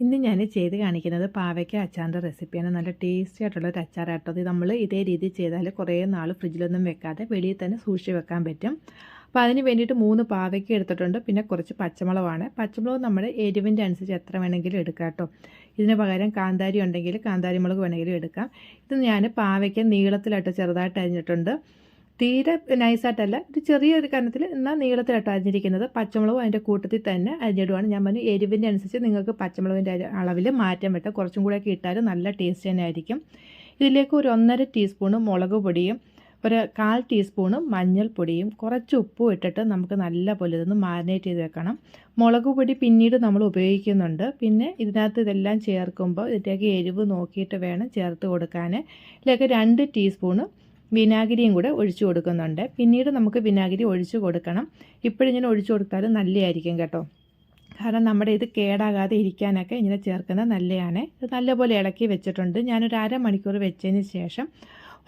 ഇന്ന് ഞാൻ ചെയ്ത് കാണിക്കുന്നത് പാവയ്ക്ക അച്ചാറിന്റെ റെസിപ്പിയാണ്. നല്ല ടേസ്റ്റി ആയിട്ടുള്ള ഒരു അച്ചാറാട്ടോ. ഇത് നമ്മൾ ഇതേ രീതിയിൽ ചെയ്താൽ കുറേ നാൾ ഫ്രിഡ്ജിലൊന്നും വെക്കാതെ വെളിയിൽ തന്നെ സൂക്ഷിച്ച് വെക്കാൻ പറ്റും. അപ്പോൾ അതിന് വേണ്ടിയിട്ട് മൂന്ന് പാവയ്ക്ക എടുത്തിട്ടുണ്ട്. പിന്നെ കുറച്ച് പച്ചമുളകാണ്. പച്ചമുളക് നമ്മുടെ എരിവിന്റെ അനുസരിച്ച് എത്ര വേണമെങ്കിലും എടുക്കാം കേട്ടോ. ഇതിന് പകരം കാന്താരി ഉണ്ടെങ്കിൽ കാന്താരി മുളക് വേണമെങ്കിലും എടുക്കാം. ഇത് ഞാൻ പാവയ്ക്ക നീളത്തിലായിട്ട് ചെറുതായിട്ട് അരിഞ്ഞിട്ടുണ്ട്. തീരെ നൈസായിട്ടല്ല. ഒരു ചെറിയൊരു കനത്തിൽ എന്നാൽ നീളത്തിലായിട്ട് അരിഞ്ഞിരിക്കുന്നത്. പച്ചമുളകും അതിന്റെ കൂട്ടത്തിൽ തന്നെ അരിഞ്ഞിടുവാണ്. ഞാൻ പറഞ്ഞു എരിവിന്റെ അനുസരിച്ച് നിങ്ങൾക്ക് പച്ചമുളകിന്റെ അളവിൽ മാറ്റം വെട്ട കുറച്ചും കൂടെയൊക്കെ ഇട്ടാൽ നല്ല ടേസ്റ്റ് തന്നെ ആയിരിക്കും. ഇതിലേക്ക് ഒരു ഒന്നര ടീസ്പൂണ് മുളക് പൊടിയും ഒരു കാൽ ടീസ്പൂണ് മഞ്ഞൾപ്പൊടിയും കുറച്ച് ഉപ്പും ഇട്ടിട്ട് നമുക്ക് നല്ല പോലെ ഇതൊന്ന് മാരിനേറ്റ് ചെയ്ത് വെക്കണം. മുളക് പൊടി പിന്നീട് നമ്മൾ ഉപയോഗിക്കുന്നുണ്ട്. പിന്നെ ഇതിനകത്ത് ഇതെല്ലാം ചേർക്കുമ്പോൾ ഇതിന്റെയൊക്കെ എരിവ് നോക്കിയിട്ട് വേണം ചേർത്ത് കൊടുക്കാൻ ഇതിലേക്ക് രണ്ട് ടീസ്പൂണ് വിനാഗിരിയും കൂടെ ഒഴിച്ചു കൊടുക്കുന്നുണ്ട്. പിന്നീട് നമുക്ക് വിനാഗിരി ഒഴിച്ചു കൊടുക്കണം. ഇപ്പോഴിങ്ങനെ ഒഴിച്ചു കൊടുത്താൽ നല്ലതായിരിക്കും കേട്ടോ. കാരണം നമ്മുടെ ഇത് കേടാകാതെ ഇരിക്കാനൊക്കെ ഇങ്ങനെ ചേർക്കുന്നത് നല്ലതാണ് ഇത് നല്ലപോലെ ഇളക്കി വെച്ചിട്ടുണ്ട്. ഞാനൊരു അരമണിക്കൂർ വെച്ചതിന് ശേഷം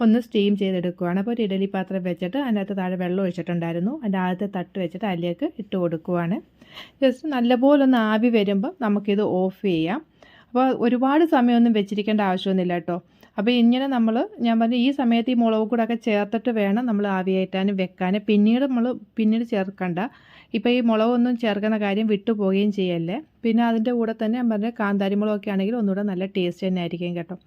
ഒന്ന് സ്റ്റീം ചെയ്തെടുക്കുകയാണ് അപ്പോൾ ഒരു ഇഡലി പാത്രം വെച്ചിട്ട് അതിനകത്ത് താഴെ വെള്ളം ഒഴിച്ചിട്ടുണ്ടായിരുന്നു. അതിന്റെ ആദ്യത്തെ തട്ട് വെച്ചിട്ട് അതിലേക്ക് ഇട്ട് കൊടുക്കുവാണ്. ജസ്റ്റ് നല്ലപോലെ ഒന്ന് ആവി വരുമ്പം നമുക്കിത് ഓഫ് ചെയ്യാം. അപ്പോൾ ഒരുപാട് സമയമൊന്നും വെച്ചിരിക്കേണ്ട ആവശ്യമൊന്നുമില്ല കേട്ടോ. അപ്പോൾ ഇങ്ങനെ നമ്മൾ ഞാൻ പറഞ്ഞ ഈ സമയത്ത് ഈ മുളക് കൂടെ ഒക്കെ ചേർത്തിട്ട് വേണം നമ്മൾ ആവിയേറ്റാനും വെക്കാനും. പിന്നീട് നമ്മൾ പിന്നീട് ചേർക്കണ്ട. ഇപ്പോൾ ഈ മുളകൊന്നും ചേർക്കുന്ന കാര്യം വിട്ടുപോവുകയും ചെയ്യല്ലേ? പിന്നെ അതിന്റെ കൂടെ തന്നെ ഞാൻ പറഞ്ഞ കാന്താരി മുളകൊക്കെ ആണെങ്കിൽ ഒന്നുകൂടെ നല്ല ടേസ്റ്റ് തന്നെ ആയിരിക്കും കേട്ടോ.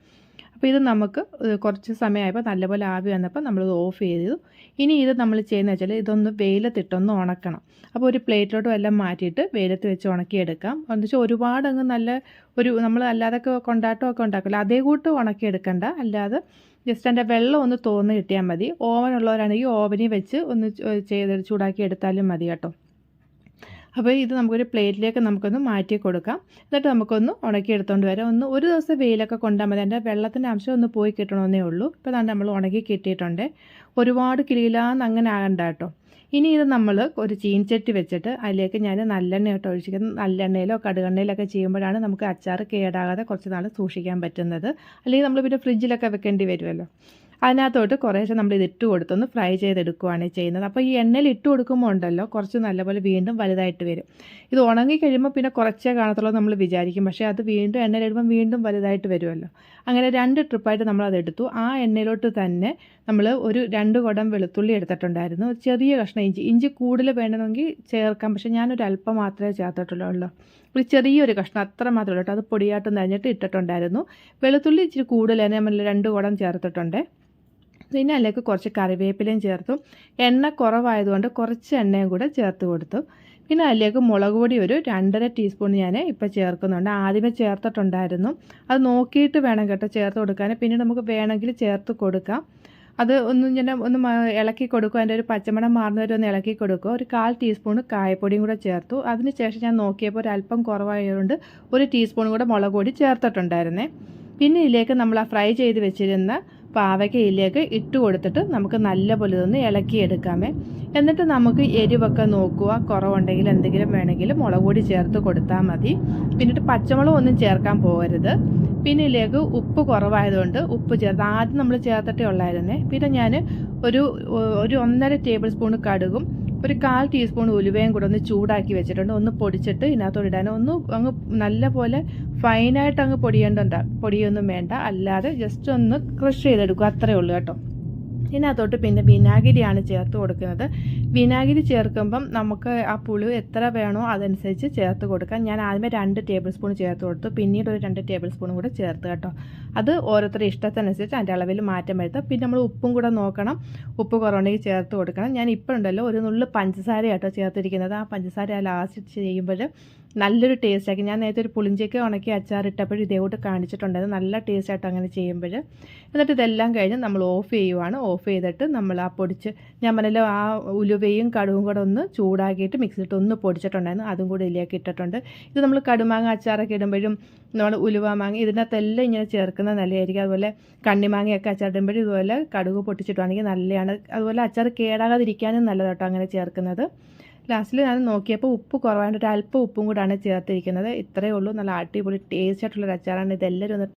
അപ്പോൾ ഇത് നമുക്ക് കുറച്ച് സമയമായപ്പോൾ നല്ലപോലെ ആവി വന്നപ്പോൾ നമ്മളിത് ഓഫ് ചെയ്തു. ഇനി ഇത് നമ്മൾ ചെയ്യുന്നത് വെച്ചാൽ ഇതൊന്ന് വെയിലത്തിട്ടൊന്ന് ഉണക്കണം. അപ്പോൾ ഒരു പ്ലേറ്റിലോട്ട് എല്ലാം മാറ്റിയിട്ട് വെയിലത്ത് വെച്ച് ഉണക്കിയെടുക്കാം. എന്ന് വെച്ചാൽ ഒരുപാട് അങ്ങ് നല്ല ഒരു നമ്മൾ അല്ലാതൊക്കെ കൊണ്ടാട്ടമൊക്കെ ഉണ്ടാക്കില്ല അതേ കൂട്ട് ഉണക്കിയെടുക്കണ്ട. അല്ലാതെ ജസ്റ്റ് അതിന്റെ വെള്ളം ഒന്ന് തോന്നി കിട്ടിയാൽ മതി. ഓവൻ ഉള്ളവരാണെങ്കിൽ ഓവനിൽ വെച്ച് ഒന്ന് ചെയ്ത് ചൂടാക്കി എടുത്താലും മതി കേട്ടോ. അപ്പോൾ ഇത് നമുക്കൊരു പ്ലേറ്റിലേക്ക് നമുക്കൊന്ന് മാറ്റി കൊടുക്കാം. എന്നിട്ട് നമുക്കൊന്ന് ഉണക്കി എടുത്തുകൊണ്ട് വരാം. ഒന്ന് ഒരു ദിവസം വെയിലൊക്കെ കൊണ്ടാൽ മതി. അതിന്റെ വെള്ളത്തിന്റെ അംശം ഒന്ന് പോയി കിട്ടണമെന്നേ ഉള്ളൂ. ഇപ്പോൾ തന്നെ നമ്മൾ ഉണക്കി കിട്ടിയിട്ടുണ്ട്. ഒരുപാട് കിളിയിലാന്ന് അങ്ങനെ ആകണ്ട കേട്ടോ. ഇനി ഇത് നമ്മൾ ഒരു ചീൻചട്ടി വെച്ചിട്ട് അതിലേക്ക് ഞാൻ നല്ലെണ്ണ ഇട്ട് ഒഴിച്ചിരിക്കുന്നത് നല്ലെണ്ണയിലോ കടുകെണ്ണയിലൊക്കെ ചെയ്യുമ്പോഴാണ് നമുക്ക് അച്ചാർ കേടാകാതെ കുറച്ച് നാൾ സൂക്ഷിക്കാൻ പറ്റുന്നത്. അല്ലെങ്കിൽ നമ്മൾ പിന്നെ ഫ്രിഡ്ജിലൊക്കെ വെക്കേണ്ടി വരുമല്ലോ. അതിനകത്തോട്ട് കുറേശ്ശെ നമ്മൾ ഇത് ഇട്ട് കൊടുത്തൊന്ന് ഫ്രൈ ചെയ്തെടുക്കുകയാണ് ചെയ്യുന്നത്. അപ്പോൾ ഈ എണ്ണയിൽ ഇട്ട് കൊടുക്കുമ്പോൾ ഉണ്ടല്ലോ കുറച്ച് നല്ലപോലെ വീണ്ടും വലുതായിട്ട് വരും. ഇത് ഉണങ്ങി കഴിയുമ്പോൾ പിന്നെ കുറച്ചേ കാണത്തുള്ളൂ നമ്മൾ വിചാരിക്കും. പക്ഷേ അത് വീണ്ടും എണ്ണയിലിടുമ്പോൾ വീണ്ടും വലുതായിട്ട് വരുമല്ലോ. അങ്ങനെ രണ്ട് ട്രിപ്പായിട്ട് നമ്മൾ അത് എടുത്തു. ആ എണ്ണയിലോട്ട് തന്നെ നമ്മൾ ഒരു രണ്ട് കുടം വെളുത്തുള്ളി എടുത്തിട്ടുണ്ടായിരുന്നു. ചെറിയ കഷ്ണം ഇഞ്ചി. ഇഞ്ചി കൂടുതൽ വേണമെങ്കിൽ ചേർക്കാം. പക്ഷേ ഞാനൊരു അല്പം മാത്രമേ ചേർത്തിട്ടുള്ളൂ. ഒരു ചെറിയൊരു കഷ്ണം അത്ര മാത്രമേ ഉള്ളൂ കേട്ടോ. അത് പൊടിയാട്ടം നനഞ്ഞിട്ട് ഇട്ടിട്ടുണ്ടായിരുന്നു. വെളുത്തുള്ളി ഇച്ചിരി കൂടുതൽ തന്നെ നമ്മൾ രണ്ട് കുടം ചേർത്തിട്ടുണ്ട്. പിന്നെ അതിലേക്ക് കുറച്ച് കറിവേപ്പിലയും ചേർത്തു. എണ്ണ കുറവായതുകൊണ്ട് കുറച്ച് എണ്ണയും കൂടെ ചേർത്ത് കൊടുത്തു. പിന്നെ അതിലേക്ക് മുളക് പൊടി ഒരു രണ്ടര ടീസ്പൂൺ ഞാൻ ഇപ്പോൾ ചേർക്കുന്നുണ്ട്. ആദ്യമേ ചേർത്തിട്ടുണ്ടായിരുന്നു. അത് നോക്കിയിട്ട് വേണം കേട്ടോ ചേർത്ത് കൊടുക്കാൻ. പിന്നെ നമുക്ക് വേണമെങ്കിൽ ചേർത്ത് കൊടുക്കാം. അത് ഒന്ന് ഇങ്ങനെ ഒന്ന് ഇളക്കി കൊടുക്കും. അതിന്റെ ഒരു പച്ചമണം മാറുന്നവരെ ഒന്ന് ഇളക്കി കൊടുക്കുക ഒരു കാൽ ടീസ്പൂൺ കായപ്പൊടിയും കൂടെ ചേർത്തു. അതിനുശേഷം ഞാൻ നോക്കിയപ്പോൾ ഒരു അല്പം കുറവായതുകൊണ്ട് ഒരു ടീസ്പൂൺ കൂടെ മുളക് പൊടി ചേർത്തിട്ടുണ്ടായിരുന്നേ. പിന്നെ ഇതിലേക്ക് നമ്മൾ ആ ഫ്രൈ ചെയ്ത് വെച്ചിരുന്ന പാവയ്ക്കയിലേക്ക് ഇട്ട് കൊടുത്തിട്ട് നമുക്ക് നല്ലപോലെ ഇതൊന്ന് ഇളക്കിയെടുക്കാമേ. എന്നിട്ട് നമുക്ക് എരിവൊക്കെ നോക്കുക. കുറവുണ്ടെങ്കിൽ എന്തെങ്കിലും വേണമെങ്കിൽ മുളക് പൊടി ചേർത്ത് കൊടുത്താൽ മതി. പിന്നിട്ട് പച്ചമുളക് ഒന്നും ചേർക്കാൻ പോകരുത്. പിന്നെ ഇതിലേക്ക് ഉപ്പ് കുറവായതുകൊണ്ട് ഉപ്പ് ചേർത്ത് ആദ്യം നമ്മൾ ചേർത്തിട്ടേ ഉള്ളായിരുന്നേ. പിന്നെ ഞാൻ ഒരു ഒരു ഒന്നര ടേബിൾ സ്പൂൺ കടുകും ഒരു കാൽ ടീസ്പൂൺ ഉലുവയും കൂടെ ഒന്ന് ചൂടാക്കി വെച്ചിട്ടുണ്ട്. ഒന്ന് പൊടിച്ചിട്ട് ഇതിനകത്തോട് ഇടാൻ. ഒന്ന് അങ്ങ് നല്ല പോലെ ഫൈനായിട്ട് അങ്ങ് പൊടിയേണ്ട പൊടിയൊന്നും വേണ്ട. അല്ലാതെ ജസ്റ്റ് ഒന്ന് ക്രഷ് ചെയ്തെടുക്കുക. അത്രയേ ഉള്ളൂ കേട്ടോ. ഇതിനകത്തോട്ട് പിന്നെ വിനാഗിരിയാണ് ചേർത്ത് കൊടുക്കുന്നത്. വിനാഗിരി ചേർക്കുമ്പം നമുക്ക് ആ പുളി എത്ര വേണോ അതനുസരിച്ച് ചേർത്ത് കൊടുക്കാം. ഞാൻ ആദ്യമേ രണ്ട് ടേബിൾ സ്പൂൺ ചേർത്ത് കൊടുത്തു. പിന്നീട് ഒരു രണ്ട് ടേബിൾ സ്പൂൺ കൂടെ ചേർത്ത് കേട്ടോ. അത് ഓരോരുത്തരുടെ ഇഷ്ടത്തിനനുസരിച്ച് അതിന്റെ അളവിൽ മാറ്റം വരുത്താം പിന്നെ നമ്മൾ ഉപ്പും കൂടെ നോക്കണം. ഉപ്പ് കുറവുണ്ടെങ്കിൽ ചേർത്ത് കൊടുക്കണം. ഞാൻ ഇപ്പോൾ ഉണ്ടല്ലോ ഒരു നുള്ളു പഞ്ചസാര കേട്ടോ ചേർത്തിരിക്കുന്നത്. ആ പഞ്ചസാര ലാസ്റ്റ് ചെയ്യുമ്പോൾ നല്ലൊരു ടേസ്റ്റ് ആക്കി ഞാൻ നേരത്തെ ഒരു പുളിഞ്ചയ്ക്ക് ഉണക്കി അച്ചാറിട്ടപ്പോഴും ഇതേകൂട്ട് കാണിച്ചിട്ടുണ്ടായിരുന്നു. നല്ല ടേസ്റ്റ് ആയിട്ട് അങ്ങനെ ചെയ്യുമ്പോൾ. എന്നിട്ട് ഇതെല്ലാം കഴിഞ്ഞ് നമ്മൾ ഓഫ് ചെയ്യുവാണ്. ഓഫ് ചെയ്തിട്ട് നമ്മൾ ആ പൊടിച്ച് ഞാൻ പറഞ്ഞല്ലോ ആ ഉലുവയും കടുവും കൂടെ ഒന്ന് ചൂടാക്കിയിട്ട് മിക്സിയിട്ട് ഒന്ന് പൊടിച്ചിട്ടുണ്ടായിരുന്നു. അതും കൂടി ഇതിലേക്ക് ഇട്ടിട്ടുണ്ട്. ഇത് നമ്മൾ കടുമാങ്ങ അച്ചാറൊക്കെ ഇടുമ്പോഴും നമ്മൾ ഉലുവ മാങ്ങ ഇതിനകത്തെല്ലാം ഇങ്ങനെ ചേർക്കുന്ന നല്ലതായിരിക്കും അതുപോലെ കണ്ണിമാങ്ങയൊക്കെ അച്ചാറിടുമ്പോഴും ഇതുപോലെ കടുക് പൊട്ടിച്ചിട്ടുവാണെങ്കിൽ നല്ലതാണ്. അതുപോലെ അച്ചാർ കേടാകാതിരിക്കാനും നല്ലതാട്ടോ അങ്ങനെ ചേർക്കുന്നത്. ലാസ്റ്റിൽ ഞാൻ നോക്കിയപ്പോൾ ഉപ്പ് കുറവായിട്ട് ഒരു അല്പം ഉപ്പും കൂടാണ് ചേർത്തിരിക്കുന്നത്. ഇത്രയേ ഉള്ളൂ. നല്ല അടിപൊളി ടേസ്റ്റ് ആയിട്ടുള്ളൊരു അച്ചാറാണ്. ഇതെല്ലാവരും ഒന്ന്